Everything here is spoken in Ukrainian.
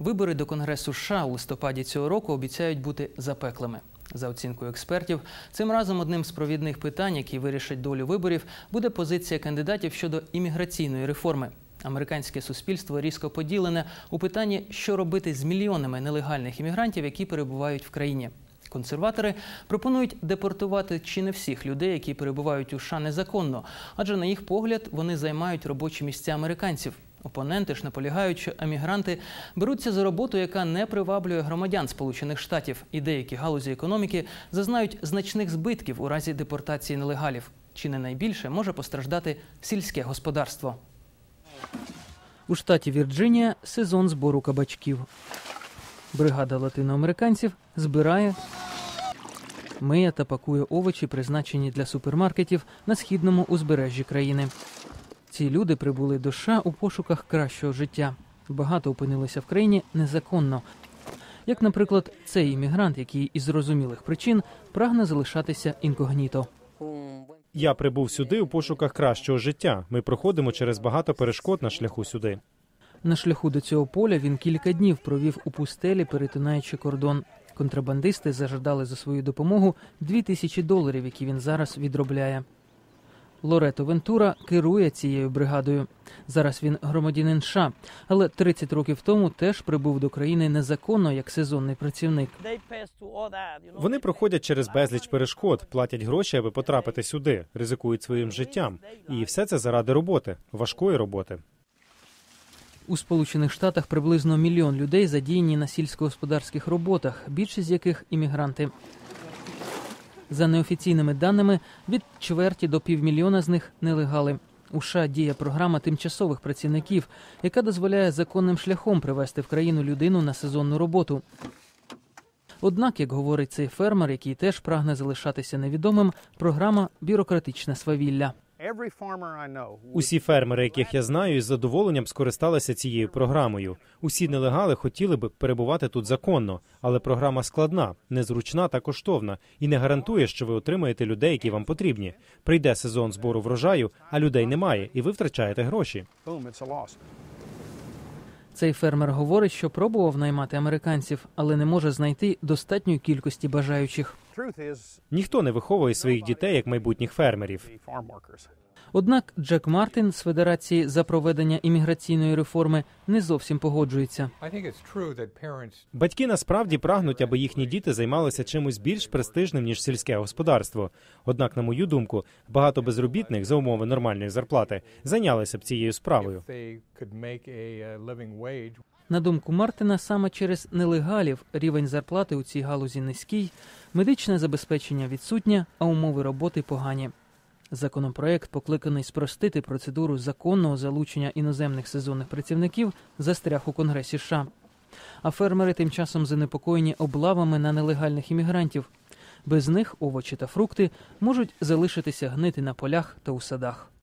Вибори до Конгресу США у листопаді цього року обіцяють бути запеклими. За оцінкою експертів, цим разом одним з провідних питань, які вирішать долю виборів, буде позиція кандидатів щодо імміграційної реформи. Американське суспільство різко поділене у питанні, що робити з мільйонами нелегальних іммігрантів, які перебувають в країні. Консерватори пропонують депортувати чи не всіх людей, які перебувають у США незаконно, адже на їх погляд вони займають робочі місця американців. Опоненти ж наполягають, що емігранти беруться за роботу, яка не приваблює громадян Сполучених Штатів, і деякі галузі економіки зазнають значних збитків у разі депортації нелегалів. Чи не найбільше може постраждати сільське господарство? У штаті Вірджинія сезон збору кабачків. Бригада латиноамериканців збирає, миє та пакує овочі, призначені для супермаркетів на східному узбережжі країни. Ці люди прибули до США у пошуках кращого життя. Багато опинилися в країні незаконно. Як, наприклад, цей іммігрант, який із зрозумілих причин прагне залишатися інкогніто. Я прибув сюди у пошуках кращого життя. Ми проходимо через багато перешкод на шляху сюди. На шляху до цього поля він кілька днів провів у пустелі, перетинаючи кордон. Контрабандисти зажадали за свою допомогу дві тисячі доларів, які він зараз відробляє. Лорето Вентура керує цією бригадою. Зараз він громадянин США, але 30 років тому теж прибув до країни незаконно як сезонний працівник. Вони проходять через безліч перешкод, платять гроші, аби потрапити сюди, ризикують своїм життям. І все це заради роботи, важкої роботи. У Сполучених Штатах приблизно мільйон людей задіяні на сільськогосподарських роботах, більшість з яких іммігранти. За неофіційними даними, від чверті до півмільйона з них нелегали. У США діє програма тимчасових працівників, яка дозволяє законним шляхом привезти в країну людину на сезонну роботу. Однак, як говорить цей фермер, який теж прагне залишатися невідомим, програма бюрократичне свавілля. Усі фермери, яких я знаю, із задоволенням скористалися цією програмою. Усі нелегали хотіли б перебувати тут законно, але програма складна, незручна та коштовна і не гарантує, що ви отримаєте людей, які вам потрібні. Прийде сезон збору врожаю, а людей немає, і ви втрачаєте гроші. Цей фермер говорить, що пробував наймати американців, але не може знайти достатньої кількості бажаючих. Ніхто не виховує своїх дітей як майбутніх фермерів. Однак Джек Мартин з Федерації за проведення імміграційної реформи не зовсім погоджується. Батьки насправді прагнуть, аби їхні діти займалися чимось більш престижним ніж сільське господарство. Однак, на мою думку, багато безробітних за умови нормальної зарплати зайнялися б цією справою. На думку Мартина, саме через нелегалів рівень зарплати у цій галузі низький, медичне забезпечення відсутнє, а умови роботи погані. Законопроект покликаний спростити процедуру законного залучення іноземних сезонних працівників застряг у Конгресі США. А фермери тим часом занепокоєні облавами на нелегальних іммігрантів. Без них овочі та фрукти можуть залишитися гнити на полях та у садах.